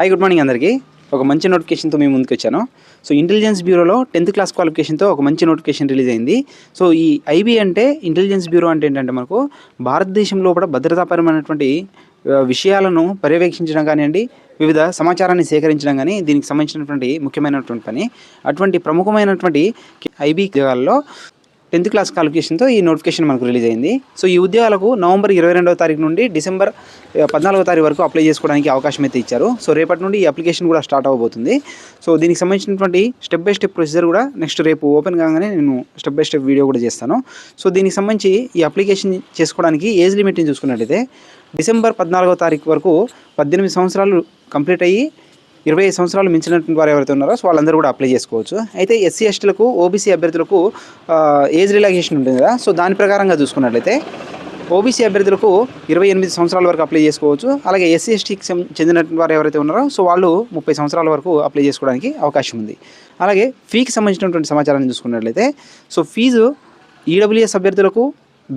Hi good morning అందరికీ. ఒక మంచి నోటిఫికేషన్తో మేము ముందుకు వచ్చాను. సో ఇంటెలిజెన్స్ బ్యూరోలో టెన్త్ క్లాస్ క్వాలిఫికేషన్తో ఒక మంచి నోటిఫికేషన్ రిలీజ్ అయింది. సో ఈ ఐబీ అంటే ఇంటెలిజెన్స్ బ్యూరో అంటే ఏంటంటే మనకు భారతదేశంలో కూడా భద్రతాపరమైనటువంటి విషయాలను పర్యవేక్షించడం కానివ్వండి వివిధ సమాచారాన్ని సేకరించడం కానీ దీనికి సంబంధించినటువంటి ముఖ్యమైనటువంటి పని. అటువంటి ప్రముఖమైనటువంటి ఐబీ ఉద్యోగాల్లో టెన్త్ క్లాస్ క్వాలిఫికేషన్తో ఈ నోటిఫికేషన్ మనకు రిలీజ్ అయింది. సో ఈ ఉద్యోగాలకు నవంబర్ ఇరవై రెండవ తారీఖు నుండి డిసెంబర్ పద్నాలుగో తారీఖు వరకు అప్లై చేసుకోవడానికి అవకాశం అయితే ఇచ్చారు. సో రేపటి నుండి ఈ అప్లికేషన్ కూడా స్టార్ట్ అవ్వబోతుంది. సో దీనికి సంబంధించినటువంటి స్టెప్ బై స్టెప్ ప్రొసీజర్ కూడా నెక్స్ట్ రేపు ఓపెన్ కాగానే నేను స్టెప్ బై స్టెప్ వీడియో కూడా చేస్తాను. సో దీనికి సంబంధించి ఈ అప్లికేషన్ చేసుకోవడానికి ఏజ్ లిమిట్ని చూసుకున్నట్టయితే డిసెంబర్ పద్నాలుగో తారీఖు వరకు పద్దెనిమిది సంవత్సరాలు కంప్లీట్ అయ్యి ఇరవై ఐదు సంవత్సరాలు మించినటువంటి వారు ఎవరైతే ఉన్నారో సో వాళ్ళందరూ కూడా అప్లై చేసుకోవచ్చు. అయితే ఎస్సీ ఎస్టీలకు ఓబీసీ అభ్యర్థులకు ఏజ్ రిలాక్సేషన్ ఉంటుంది కదా సో దాని ప్రకారంగా చూసుకున్నట్లయితే ఓబీసీ అభ్యర్థులకు ఇరవై ఎనిమిది సంవత్సరాల వరకు అప్లై చేసుకోవచ్చు. అలాగే ఎస్సీ ఎస్టీకి చెందినటువంటి వారు ఎవరైతే ఉన్నారో సో వాళ్ళు ముప్పై సంవత్సరాల వరకు అప్లై చేసుకోవడానికి అవకాశం ఉంది. అలాగే ఫీకి సంబంధించినటువంటి సమాచారాన్ని చూసుకున్నట్లయితే సో ఫీజు ఈడబ్ల్యూఎస్ అభ్యర్థులకు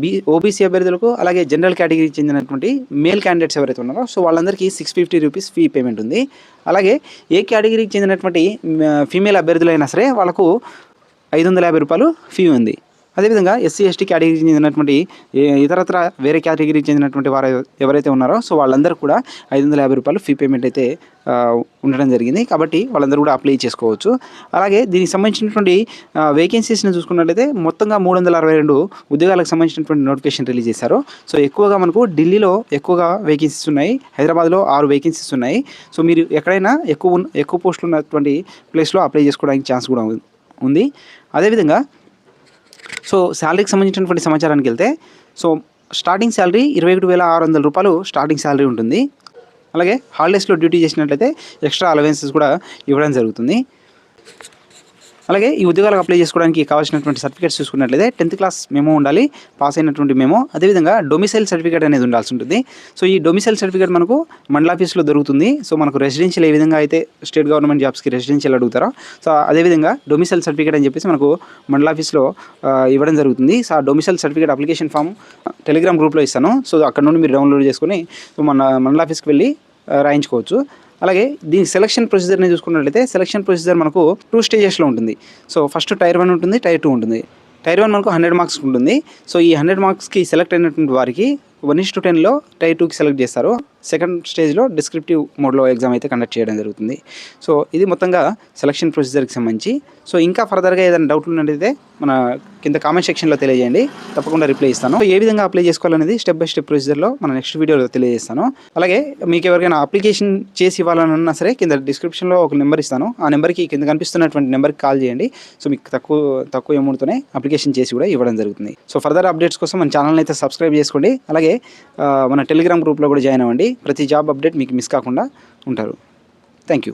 బీ ఓబీసీ అభ్యర్థులకు అలాగే జనరల్ కేటగిరీకి చెందినటువంటి మేల్ క్యాండిడేట్స్ ఎవరైతే ఉన్నారో సో వాళ్ళందరికీ six fifty rupees fee payment ఉంది. అలాగే ఏ కేటగిరీకి చెందినటువంటి ఫీమేల్ అభ్యర్థులైనా సరే వాళ్ళకు ఐదు వందల యాభై రూపాయలు ఫీ ఉంది. అదేవిధంగా ఎస్సీ ఎస్టీ కేటగిరీకి చెందినటువంటి ఇతరత్ర వేరే కేటగిరీకి చెందినటువంటి వారు ఎవరైతే ఉన్నారో సో వాళ్ళందరూ కూడా ఐదు వందల యాభై రూపాయలు ఫీ పేమెంట్ అయితే ఉండడం జరిగింది. కాబట్టి వాళ్ళందరూ కూడా అప్లై చేసుకోవచ్చు. అలాగే దీనికి సంబంధించినటువంటి వేకెన్సీస్ని చూసుకున్నట్లయితే మొత్తంగా మూడు వందల అరవై రెండు ఉద్యోగాలకు సంబంధించినటువంటి నోటిఫికేషన్ రిలీజ్ చేశారు. సో ఎక్కువగా మనకు ఢిల్లీలో ఎక్కువగా వేకెన్సీస్ ఉన్నాయి. హైదరాబాద్లో ఆరు వేకెన్సీస్ ఉన్నాయి. సో మీరు ఎక్కడైనా ఎక్కువ ఎక్కువ పోస్టులు ఉన్నటువంటి ప్లేస్లో అప్లై చేసుకోవడానికి ఛాన్స్ కూడా ఉంది. అదేవిధంగా సో శాలరీకి సంబంధించినటువంటి సమాచారానికి వెళ్తే సో స్టార్టింగ్ శాలరీ ఇరవై ఒకటి వేల ఆరు వందల రూపాయలు స్టార్టింగ్ శాలరీ ఉంటుంది. అలాగే హాలిడేస్లో డ్యూటీ చేసినట్లయితే ఎక్స్ట్రా అలవెన్సెస్ కూడా ఇవ్వడం జరుగుతుంది. అలాగే ఈ ఉద్యోగాలకు అప్లై చేసుకోవడానికి కావాల్సినటువంటి సర్టిఫికేట్స్ చూసుకున్నట్లయితే టెన్త్ క్లాస్ మెమో ఉండాలి పాస్ అయినటువంటి మెమో అదేవిధంగా డొమిసైల్ సర్టిఫికేట్ అనేది ఉండాల్సి ఉంటుంది. సో ఈ డొమిసైల్ సర్టిఫికేట్ మనకు మండల ఆఫీస్లో దొరుకుతుంది. సో మనకు రెసిడెన్షియల్ ఏ విధంగా అయితే స్టేట్ గవర్నమెంట్ జాబ్స్కి రెసిడెన్షియల్ అడుగుతారో సో అదేవిధంగా డొమిసైల్ సర్టిఫికేట్ అని చెప్పేసి మనకు మండల ఆఫీస్లో ఇవ్వడం జరుగుతుంది. సో ఆ domicile certificate application form Telegram గ్రూప్లో ఇస్తాను. సో అక్కడ నుండి మీరు డౌన్లోడ్ చేసుకుని సో మన మండల ఆఫీస్కి వెళ్ళి రాయించుకోవచ్చు. అలాగే దీని సెలక్షన్ ప్రొసీజర్ని చూసుకున్నట్లయితే సెలక్షన్ ప్రొసీజర్ మనకు టూ స్టేజెస్లో ఉంటుంది. సో ఫస్ట్ టైర్ వన్ ఉంటుంది టైర్ టూ ఉంటుంది. టైర్ వన్ మనకు హండ్రెడ్ మార్క్స్ ఉంటుంది. సో ఈ హండ్రెడ్ మార్క్స్కి సెలెక్ట్ అయినటువంటి వారికి వన్ ఇస్ టు టెన్లో టైర్ టూకి సెలెక్ట్ చేస్తారు. సెకండ్ స్టేజ్లో డిస్క్రిప్టివ్ మోడ్లో ఎగ్జామ్ అయితే కండక్ట్ చేయడం జరుగుతుంది. సో ఇది మొత్తంగా సెలక్షన్ ప్రొసీజర్కి సంబంధించి. సో ఇంకా ఫర్దర్గా ఏదైనా డౌట్ ఉన్నట్టయితే మన కింద కామెంట్ సెక్షన్లో తెలియజేయండి. తప్పకుండా రిప్లై ఇస్తాను. ఏ విధంగా అప్లై చేసుకోవాలనేది స్టెప్ బై స్టెప్ ప్రొసీజర్లో మన నెక్స్ట్ వీడియోలో తెలియజేస్తాను. అలాగే మీకు ఎవరికైనా అప్లికేషన్ చేసి ఇవ్వాలనున్నా సరే కింద డిస్క్రిప్షన్లో ఒక నెంబర్ ఇస్తాను. ఆ నెంబర్కి కింద కనిపిస్తున్నటువంటి నెంబర్కి కాల్ చేయండి. సో మీకు తక్కువ తక్కువ అమౌంట్తోనే అప్లికేషన్ చేసి కూడా ఇవ్వడం జరుగుతుంది. సో ఫర్దర్ అప్డేట్స్ కోసం మన ఛానల్ని అయితే సబ్స్క్రైబ్ చేసుకోండి. అలాగే మన టెలిగ్రామ్ గ్రూప్లో కూడా జాయిన్ అవ్వండి. ప్రతి జాబ్ అప్డేట్ మీకు మిస్ కాకుండా ఉంటారు. Thank you